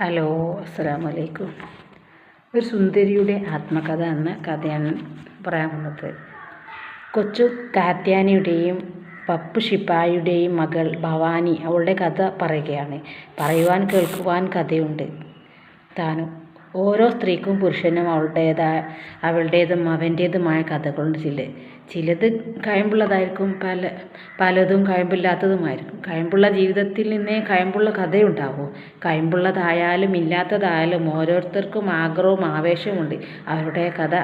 Hello അസ്സാം വലൈക്കും ഒരു സുന്ദരിയുടെ ആത്മകഥ എന്ന കഥയാണ് പറയാൻ പോകുന്നത് കൊച്ചു കാത്യാനിയുടെയും പപ്പു ശിപ്പായിയുടെയും മകൾ ഭവാനി അവളുടെ കഥ പറയുകയാണ്. പറയുവാൻ കേൾക്കുവാൻ കഥയുണ്ട്. താനും ഓരോ സ്ത്രീക്കും പുരുഷനും അവളുടേതായ അവളുടേതും അവന്റേതുമായ കഥകളുണ്ട്. ചില ചിലത് കഴിമ്പുള്ളതായിരിക്കും പല പലതും കഴിമ്പില്ലാത്തതുമായിരിക്കും കഴിമ്പുള്ള ജീവിതത്തിൽ നിന്നേ കഴിമ്പുള്ള കഥയുണ്ടാവും. കഴിമ്പുള്ളതായാലും ഇല്ലാത്തതായാലും ഓരോരുത്തർക്കും ആഗ്രഹവും ആവേശവുമുണ്ട്. അവരുടെ കഥ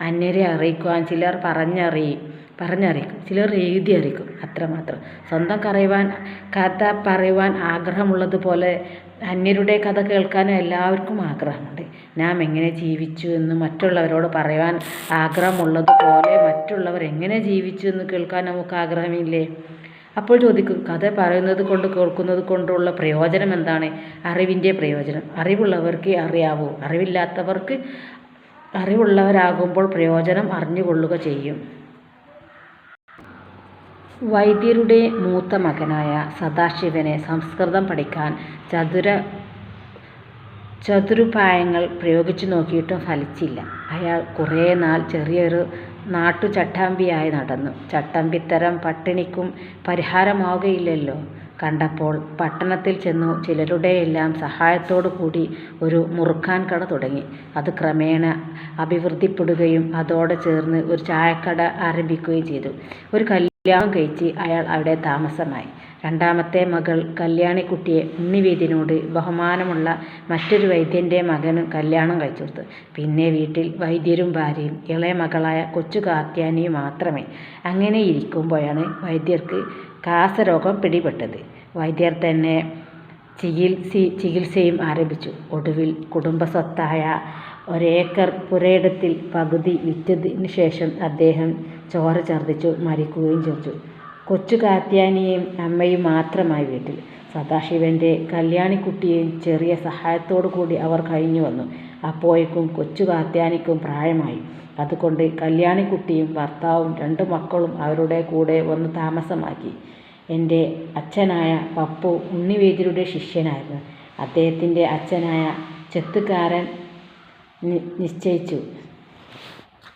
അന്യരെ അറിയിക്കുവാൻ ചിലർ പറഞ്ഞറിയും. പറഞ്ഞറിയിക്കും. ചിലർ എഴുതി അറിയിക്കും അത്രമാത്രം. സ്വന്തം കറിയുവാൻ കഥ പറയുവാൻ ആഗ്രഹമുള്ളതുപോലെ അന്യരുടെ കഥ കേൾക്കാനും എല്ലാവർക്കും ആഗ്രഹമുണ്ട്. ഞാൻ എങ്ങനെ ജീവിച്ചു എന്ന് മറ്റുള്ളവരോട് പറയുവാൻ ആഗ്രഹമുള്ളതുപോലെ മറ്റുള്ളവർ എങ്ങനെ ജീവിച്ചു എന്ന് കേൾക്കാൻ നമുക്ക് ആഗ്രഹമില്ലേ? അപ്പോൾ ചോദിക്കും കഥ പറയുന്നത് കൊണ്ട് കേൾക്കുന്നത് കൊണ്ടുള്ള പ്രയോജനം എന്താണ്? അറിവിന്റെ പ്രയോജനം. അറിവുള്ളവർക്ക് അറിയാവൂ. അറിവില്ലാത്തവർക്ക് അറിവുള്ളവരാകുമ്പോൾ പ്രയോജനം അറിഞ്ഞുകൊള്ളുക ചെയ്യും. വൈദ്യരുടെ മൂത്ത മകനായ സദാശിവനെ സംസ്കൃതം പഠിക്കാൻ ചതുര ചതുരുപായങ്ങൾ പ്രയോഗിച്ചു നോക്കിയിട്ടും ഫലിച്ചില്ല. അയാൾ കുറേ നാൾ ചെറിയൊരു നാട്ടു ചട്ടാമ്പിയായി നടന്നു. ചട്ടമ്പിത്തരം പട്ടിണിക്കും പരിഹാരമാവുകയില്ലല്ലോ. കണ്ടപ്പോൾ പട്ടണത്തിൽ ചെന്നു ചിലരുടെയെല്ലാം സഹായത്തോടു കൂടി ഒരു മുറുക്കാൻ കട തുടങ്ങി. അത് ക്രമേണ അഭിവൃദ്ധിപ്പെടുകയും അതോടെ ചേർന്ന് ഒരു ചായക്കട ആരംഭിക്കുകയും ചെയ്തു. ഒരു കല്യാണം കഴിച്ച് അയാൾ അവിടെ താമസമായി. രണ്ടാമത്തെ മകൾ കല്യാണിക്കുട്ടിയെ ഉണ്ണിവേദ്യനോട് ബഹുമാനമുള്ള മറ്റൊരു വൈദ്യന്റെ മകനും കല്യാണം കഴിച്ചുകൊടുത്തു. പിന്നെ വീട്ടിൽ വൈദ്യരും ഭാര്യയും ഇളയ മകളായ കൊച്ചു കാത്യാനിയും മാത്രമേ അങ്ങനെ ഇരിക്കുമ്പോഴാണ് വൈദ്യർക്ക് കാസരോഗം പിടിപെട്ടത്. വൈദ്യർ തന്നെ ചികിത്സ ചികിത്സയും ആരംഭിച്ചു. ഒടുവിൽ കുടുംബസ്വത്തായ ഒരേക്കർ പുരയിടത്തിൽ പകുതി വിറ്റതിന് ശേഷം അദ്ദേഹം ചോര ഛർദ്ദിച്ചു മരിക്കുകയും ചെയ്തു. കൊച്ചു കാത്യാനിയും അമ്മയും മാത്രമായി വീട്ടിൽ. സദാശിവന്റെ കല്യാണിക്കുട്ടിയെയും ചെറിയ സഹായത്തോടു കൂടി അവർ കഴിഞ്ഞു വന്നു. അപ്പോഴേക്കും കൊച്ചു കാത്യാനിക്കും പ്രായമായി. അതുകൊണ്ട് കല്യാണിക്കുട്ടിയും ഭർത്താവും രണ്ട് മക്കളും അവരുടെ കൂടെ വന്ന് താമസമാക്കി. എന്റെ അച്ഛനായ പപ്പു ഉണ്ണിവേദിയുടെ ശിഷ്യനായിരുന്നു. അദ്ദേഹത്തിന്റെ അച്ഛനായ ചെത്തുകാരൻ നിശ്ചയിച്ചു.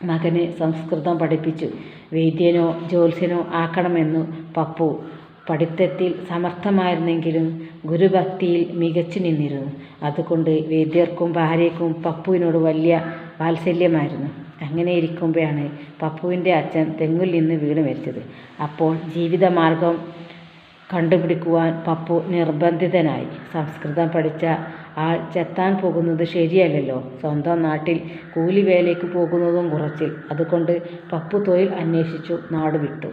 മകനെ സംസ്കൃതം പഠിപ്പിച്ചു. വൈദ്യനോ ജ്യോത്സ്യനോ ആക്കണമെന്നു പപ്പു പഠിത്തത്തിൽ സമർത്ഥമായിരുന്നെങ്കിലും ഗുരുഭക്തിയിൽ മികച്ചു നിന്നിരുന്നു. അതുകൊണ്ട് വൈദ്യർക്കും ഭാര്യയ്ക്കും പപ്പുവിനോട് വലിയ വാത്സല്യമായിരുന്നു. അങ്ങനെ ഇരിക്കുമ്പോഴാണ് പപ്പുവിന്റെ അച്ഛൻ തെങ്ങിൽ നിന്ന് വീണ് മരിച്ചത്. അപ്പോൾ ജീവിതമാർഗം കണ്ടുപിടിക്കുവാൻ പപ്പു നിർബന്ധിതനായി. സംസ്കൃതം പഠിച്ച ആൾ ചെത്താൻ പോകുന്നത് ശരിയല്ലല്ലോ. സ്വന്തം നാട്ടിൽ കൂലിവേലയ്ക്ക് പോകുന്നതും കുറച്ചിൽ. അതുകൊണ്ട് പപ്പു തൊഴിൽ അന്വേഷിച്ചു നാട് വിട്ടു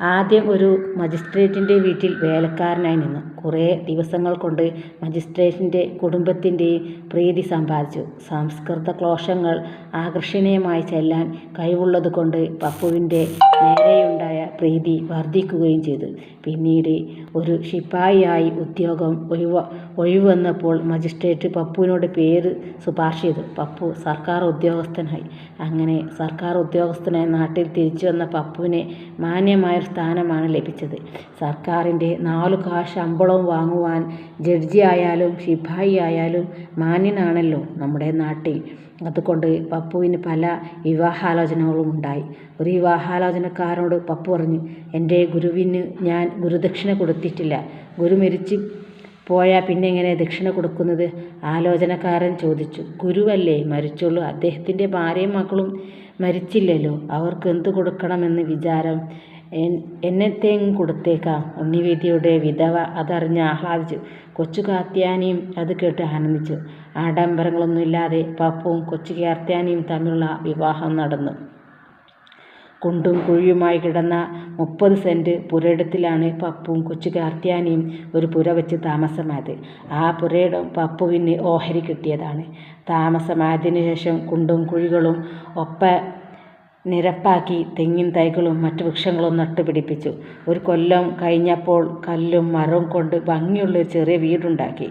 ആദ്യം ഒരു മജിസ്ട്രേറ്റിന്റെ വീട്ടിൽ വേലക്കാരനായി നിന്നു കുറേ ദിവസങ്ങൾ കൊണ്ട് മജിസ്ട്രേറ്റിന്റെ കുടുംബത്തിന്റെയും പ്രീതി സമ്പാദിച്ചു. സംസ്കൃത ക്ലോഷങ്ങൾ ആകർഷണീയമായി ചെല്ലാൻ കഴിവുള്ളതുകൊണ്ട് പപ്പുവിന്റെ നേരെയുണ്ടായ പ്രീതി വർദ്ധിക്കുകയും ചെയ്തു. പിന്നീട് ഒരു ശിപ്പായിയായി ഉദ്യോഗം ഒഴിവ ഒഴിവ് വന്നപ്പോൾ മജിസ്ട്രേറ്റ് പപ്പുവിനോട് പേര് ശുപാർശ ചെയ്തു. പപ്പു സർക്കാർ ഉദ്യോഗസ്ഥനായി. അങ്ങനെ സർക്കാർ ഉദ്യോഗസ്ഥനായി നാട്ടിൽ തിരിച്ചു വന്ന പപ്പുവിനെ മാന്യമായൊരു സ്ഥാനമാണ് ലഭിച്ചത്. സർക്കാരിന്റെ നാലു കാശ് ശമ്പളവും വാങ്ങുവാൻ ജഡ്ജി ആയാലും ശിപായി ആയാലും മാന്യനാണല്ലോ നമ്മുടെ നാട്ടിൽ. അതുകൊണ്ട് പപ്പുവിന് പല വിവാഹാലോചനകളും ഉണ്ടായി. ഒരു വിവാഹാലോചനക്കാരനോട് പപ്പു പറഞ്ഞു എന്റെ ഗുരുവിന് ഞാൻ ഗുരുദക്ഷിണ കൊടുത്തിട്ടില്ല. ഗുരു മരിച്ച് പോയാൽ പിന്നെ എങ്ങനെ ദക്ഷിണ കൊടുക്കുന്നത്? ആലോചനക്കാരൻ ചോദിച്ചു. ഗുരുവല്ലേ മരിച്ചുള്ളൂ അദ്ദേഹത്തിന്റെ ഭാര്യയും മക്കളും മരിച്ചില്ലല്ലോ. അവർക്ക് എന്ത് കൊടുക്കണമെന്ന് വിചാരം? എന്നത്തേങ്ങ് കൊടുത്തേക്കാം. ഉണ്ണിവേദിയുടെ വിധവ അതറിഞ്ഞ് ആഹ്ലാദിച്ചു. കൊച്ചു കാർത്യാനിയും അത് കേട്ട് ആനന്ദിച്ചു ആഡംബരങ്ങളൊന്നുമില്ലാതെ പപ്പുവും കൊച്ചു കാർത്യാനിയും തമ്മിലുള്ള വിവാഹം നടന്നു. കുണ്ടും കുഴിയുമായി കിടന്ന മുപ്പത് സെന്റ് പുരയിടത്തിലാണ് പപ്പും കൊച്ചു കാർത്യാനിയും ഒരു പുര വെച്ച് താമസമായത്. ആ പുരയിടം പപ്പുവിന് ഓഹരി കിട്ടിയതാണ്. താമസമായതിനു ശേഷം കുണ്ടും കുഴികളും ഒപ്പ നിരപ്പാക്കി തെങ്ങിൻ തൈകളും മറ്റു വൃക്ഷങ്ങളും നട്ടുപിടിപ്പിച്ചു ഒരു കൊല്ലം കഴിഞ്ഞപ്പോൾ കല്ലും മരവും കൊണ്ട് ഭംഗിയുള്ള ഒരു ചെറിയ വീടുണ്ടാക്കി.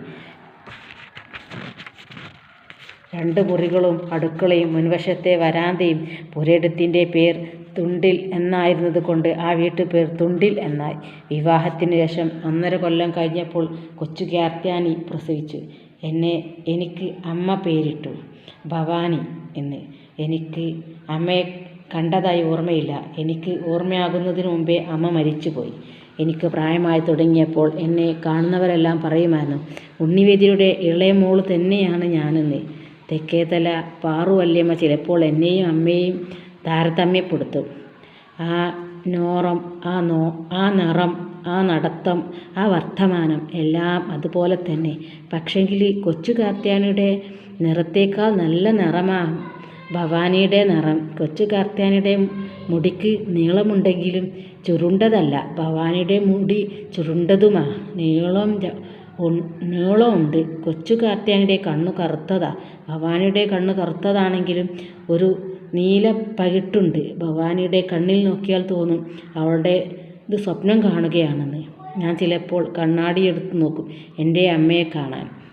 രണ്ട് മുറികളും അടുക്കളയും മുൻവശത്തെ വരാന്തയും പുരയിടത്തിന്റെ പേർ തുണ്ടിൽ എന്നായിരുന്നത് കൊണ്ട് ആ വീട്ടുപേർ തുണ്ടിൽ എന്നായി. വിവാഹത്തിനു ശേഷം ഒന്നര കൊല്ലം കഴിഞ്ഞപ്പോൾ കൊച്ചു ക്യാർത്യാനി പ്രസവിച്ചു. എന്നെ എനിക്ക് അമ്മ പേരിട്ടു ഭവാനി എന്ന്. എനിക്ക് അമ്മയെ കണ്ടതായി ഓർമ്മയില്ല. എനിക്ക് ഓർമ്മയാകുന്നതിന് മുമ്പേ അമ്മ മരിച്ചുപോയി. എനിക്ക് പ്രായമായി തുടങ്ങിയപ്പോൾ എന്നെ കാണുന്നവരെല്ലാം പറയുമായിരുന്നു, ഉണ്ണിവേദിയുടെ ഇളയ മോൾ തന്നെയാണ് ഞാനെന്ന്. തെക്കേത്തല പാറു വല്യമ്മ ചിലപ്പോൾ എന്നെയും അമ്മയെയും താരതമ്യപ്പെടുത്തും. ആ നോറം, ആ നോ ആ നിറം, ആ നടത്തം, ആ വർത്തമാനം എല്ലാം അതുപോലെ തന്നെ. പക്ഷെങ്കിൽ കൊച്ചു കാർത്യാനിയുടെ നിറത്തേക്കാൾ നല്ല നിറമാ ഭവാനിയുടെ നിറം. കൊച്ചു കാർത്യാനിയുടെ മുടിക്ക് നീളമുണ്ടെങ്കിലും ചുരുണ്ടതല്ല. ഭവാനിയുടെ മുടി ചുരുണ്ടതുമാ. നീളമുണ്ട്. കൊച്ചു കാർത്യായനിയുടെ കണ്ണു കറുത്തതാ. ഭവാനിയുടെ കണ്ണ് കറുത്തതാണെങ്കിലും ഒരു നീല പകിട്ടുണ്ട് ഭവാനിയുടെ കണ്ണിൽ നോക്കിയാൽ തോന്നും അവളുടെ ഇത് സ്വപ്നം കാണുകയാണെന്ന്. ഞാൻ ചിലപ്പോൾ കണ്ണാടി എടുത്ത് നോക്കും എന്റെ അമ്മയെ കാണാൻ.